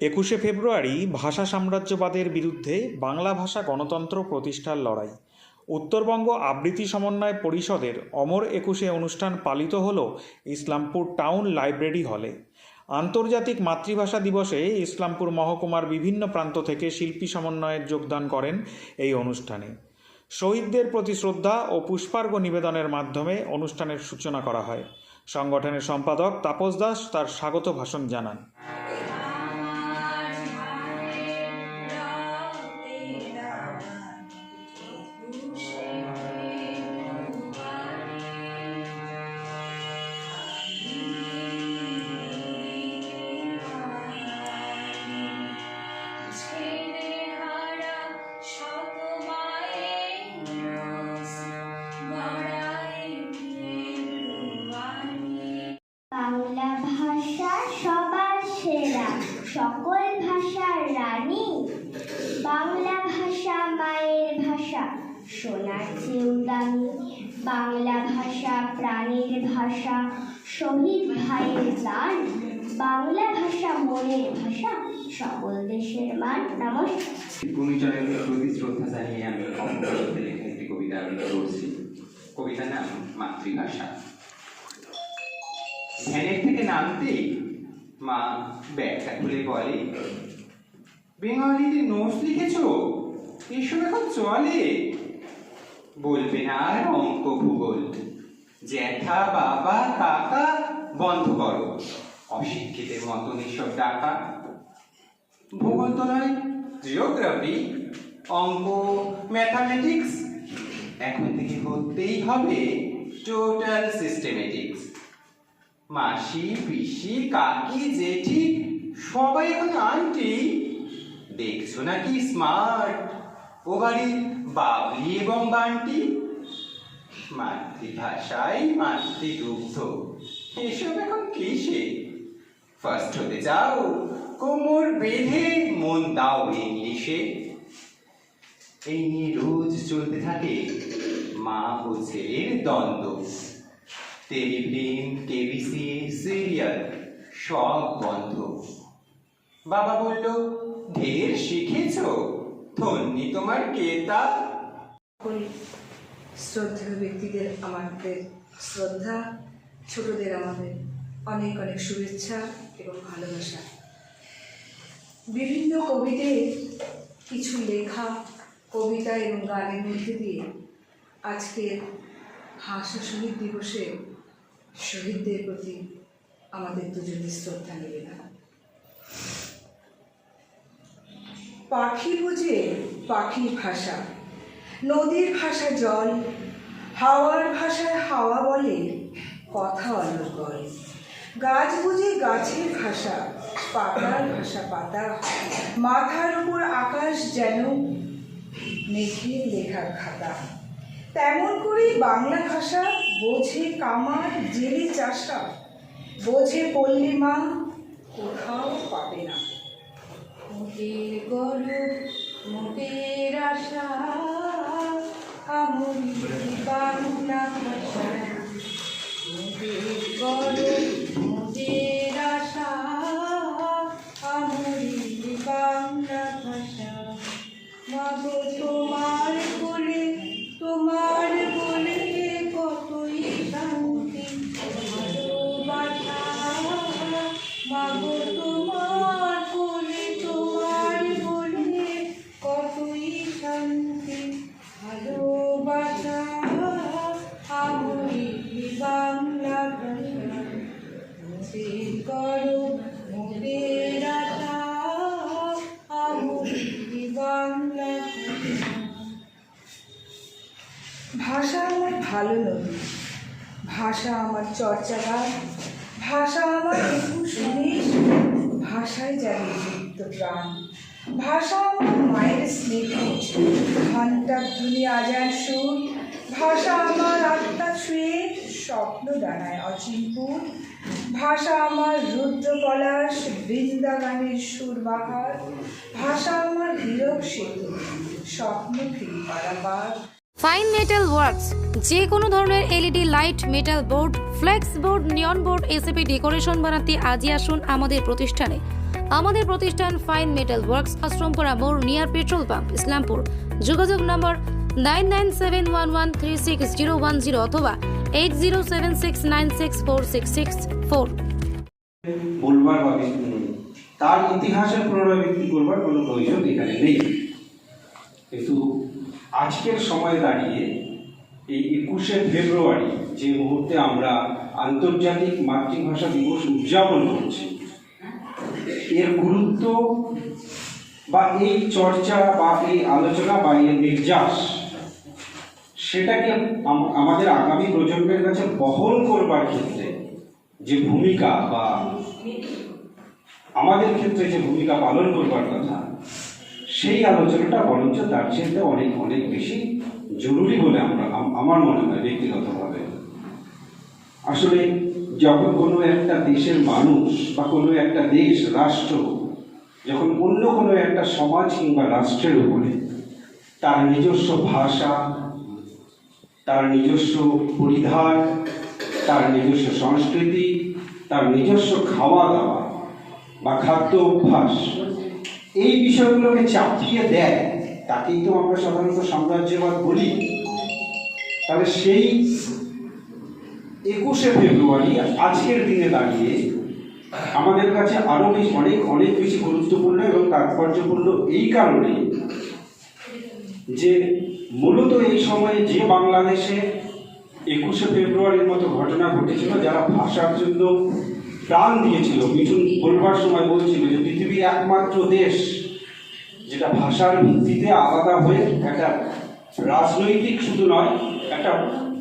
একুশে ফেব্রুয়ারি ভাষা সাম্রাজ্যবাদের বিরুদ্ধে বাংলা ভাষা গণতন্ত্র প্রতিষ্ঠার লড়াই। উত্তরবঙ্গ আবৃত্তি সমন্বয় পরিষদের অমর একুশে অনুষ্ঠান পালিত হল ইসলামপুর টাউন লাইব্রেরি হলে। আন্তর্জাতিক মাতৃভাষা দিবসে ইসলামপুর মহকুমার বিভিন্ন প্রান্ত থেকে শিল্পী সমন্বয়ের যোগদান করেন এই অনুষ্ঠানে। শহীদদের প্রতি শ্রদ্ধা ও পুষ্পার্ঘ্য নিবেদনের মাধ্যমে অনুষ্ঠানের সূচনা করা হয়। সংগঠনের সম্পাদক তাপস দাস তার স্বাগত ভাষণ জানান। ভাষা সবার সেরা, সকল ভাষার রানী। বাংলা ভাষা মায়ের ভাষা, সোনার চেয়েও দামি। বাংলা ভাষা প্রাণের ভাষা, শহীদ ভাইয়ের গান বাংলা ভাষা মনের ভাষা, সকল দেশের মান। নমস্কার। গুণীজনের প্রতি শ্রদ্ধা জানিয়ে আমি অপরাধে একটি কবিতা আবৃত্তি করছি। কবিতার নাম মাতৃভাষা। ধ্যানের থেকে নামতেই মা ব্যাগটা খুলে বলে, বেঙ্গলিতে নোটস লিখেছো? এসব এখন চলে। বলবে না আর অঙ্ক ভূগোল। জ্যাঠা, বাবা, কাকা, বন্ধ করো। অশিক্ষিতের মতন এসব ডাকা। ভূগোল তো নয় জিওগ্রাফি অঙ্ক ম্যাথামেটিক্স এখন থেকে হতেই হবে টোটাল সিস্টেমেটিক্স মাসি, পিসি, কাকি, জেঠি, সবাই এখন আন্টি। দেখছ নাকি স্মার্ট ও বাড়ির বাবলি এবং বান্টি। মাতৃভাষায় মাতৃদুগ্ধ এসব এখন কিসে? ফার্স্ট হতে যাও কোমর বেঁধে মন দাও ইংলিশে। এই নিয়ে রোজ চলতে থাকে মা ও ছেলের দ্বন্দ্ব। টেলিফিল্ম কেবিসি সিরিয়াল সব বন্ধ বাবা বলল, ঢের শিখেছ? ধন্যি তোমার কেতা। শ্রদ্ধেয় ব্যক্তিদের আমাদের শ্রদ্ধা, ছোটদের আমাদের অনেক অনেক শুভেচ্ছা এবং ভালোবাসা। বিভিন্ন কবিদের কিছু লেখা, কবিতা এবং গানের মধ্যে দিয়ে আজকে ভাষা শহীদ দিবসে শহীদদের প্রতি আমাদের দুজনের শ্রদ্ধা নিবেদন। পাখি বুঝে পাখির ভাষা, নদীর ভাষা জল, হাওয়ার ভাষায় হাওয়া বলে কথা অলঙ্কর গাছ বুঝে গাছের ভাষা, পাতার ভাষা পাতা। মাথার উপর আকাশ যেন মেঘের লেখার খাতা। তেমন করেই বাংলা ভাষা, বোঝে কামার, জেলে চাষা, বোঝে পল্লী মা কোথাও পাবে না। মোটের গরব মোটের আশা, আমরি বাংলা ভাষা। মোটের গরব মোটের আশা, আমরি বাংলা ভাষা। মাগো তোমার তোমার বলে কতই শান্তি। ভালোবাসা মাগো তোমার বলে তোমার বলে কতই শান্তি। ভালোবাসা আমি বাংলা ভাষা করো মোদের আশা আমি বাংলা ভাষা আমার ভালো নদী ভাষা আমার চর্চাগার ভাষা আমার একুশ উনিশ। ভাষায় জানি যুক্ত প্রাণ। ভাষা আমার মায়ের স্নেহ। ঘণ্টা ধ্বনি আজান সুর। ভাষা আমার আত্মা ছুঁয়ে স্বপ্ন দানায় অচিনপুর। ভাষা আমার রুদ্র পলাশ বৃন্দাগানের সুর বাহার ভাষা আমার হীরক সেতু। স্বপ্ন ফিরি পারাবার ফাইন মেটাল ওয়ার্কস যে কোনো ধরনের LED light metal board flex board neon board ACP decoration বানাতে আজই আসুন আমাদের প্রতিষ্ঠানে। আমাদের প্রতিষ্ঠান ফাইন মেটাল ওয়ার্কস আশ্রমপুরা মোড় নিয়ার পেট্রোল পাম্প ইসলামপুর। যোগাযোগ number nine nine seven one one three six zero one zero অথবা eight zero seven six nine six four six six four বলবার বা তার ইতিহাসের পুনরাবৃত্তি করবার কোনো প্রয়োজন এখানে নেই। কিন্তু আজকের সময় দাঁড়িয়ে এই একুশে ফেব্রুয়ারি যে মুহূর্তে আমরা আন্তর্জাতিক মাতৃভাষা দিবস উদযাপন করছি, এর গুরুত্ব বা এই চর্চা বা এই আলোচনা বা এর নির্যাস, সেটাকে আমাদের আগামী প্রজন্মের কাছে বহন করবার ক্ষেত্রে যে ভূমিকা বা আমাদের ক্ষেত্রে যে ভূমিকা পালন করবার কথা সেই আলোচনাটা বরঞ্চ তার চেয়ে অনেক অনেক বেশি জরুরি বলে আমরা আমার মনে হয় ব্যক্তিগতভাবে। আসলে যখন কোনো একটা দেশের মানুষ বা কোনো একটা দেশ, রাষ্ট্র যখন অন্য কোনো একটা সমাজ কিংবা রাষ্ট্রের উপরে তার নিজস্ব ভাষা, তার নিজস্ব পরিধান, তার নিজস্ব সংস্কৃতি, তার নিজস্ব খাওয়া দাওয়া বা খাদ্য অভ্যাস এই বিষয়গুলোকে চাপিয়ে দেয় তাকেই তো আমরা সাধারণত সাম্রাজ্যবাদ বলি। তাহলে সেই একুশে ফেব্রুয়ারি আজকের দিনে দাঁড়িয়ে আমাদের কাছে আরও বেশি অনেক অনেক বেশি গুরুত্বপূর্ণ এবং তাৎপর্যপূর্ণ এই কারণে যে মূলত এই সময়ে যে বাংলাদেশে একুশে ফেব্রুয়ারির মতো ঘটনা ঘটেছিল, যারা ভাষার জন্য প্রাণ দিয়েছিল। মিঠুন বলবার সময় বলছিল যে পৃথিবীর একমাত্র দেশ যেটা ভাষার ভিত্তিতে আলাদা হয়ে একটা রাজনৈতিক শুধু নয়, একটা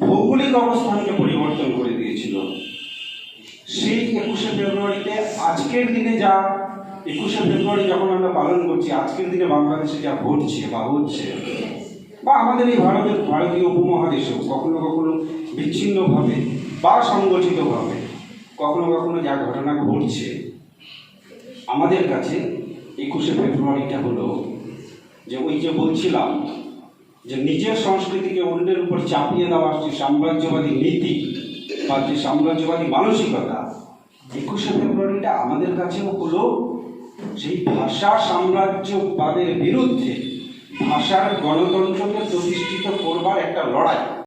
ভৌগোলিক অবস্থানকে পরিবর্তন করে দিয়েছিল। সেই একুশে ফেব্রুয়ারিতে আজকের দিনে যা, একুশে ফেব্রুয়ারি যখন আমরা পালন করছি, আজকের দিনে বাংলাদেশে যা ঘটছে বা হচ্ছে, বা আমাদের এই ভারতের ভারতীয় উপমহাদেশেও কখনো কখনো বিচ্ছিন্নভাবে বা সংগঠিতভাবে কখনো কখনো যা ঘটনা ঘটছে, আমাদের কাছে একুশে ফেব্রুয়ারিটা হলো যে ওই যে বলছিলাম যে নিজের সংস্কৃতিকে অন্যের উপর চাপিয়ে দেওয়ার যে সাম্রাজ্যবাদী নীতি বা যে সাম্রাজ্যবাদী মানসিকতা, একুশে ফেব্রুয়ারিটা আমাদের কাছেও হলো সেই ভাষা সাম্রাজ্যবাদের বিরুদ্ধে ভাষার গণতন্ত্রকে প্রতিষ্ঠিত করবার একটা লড়াই।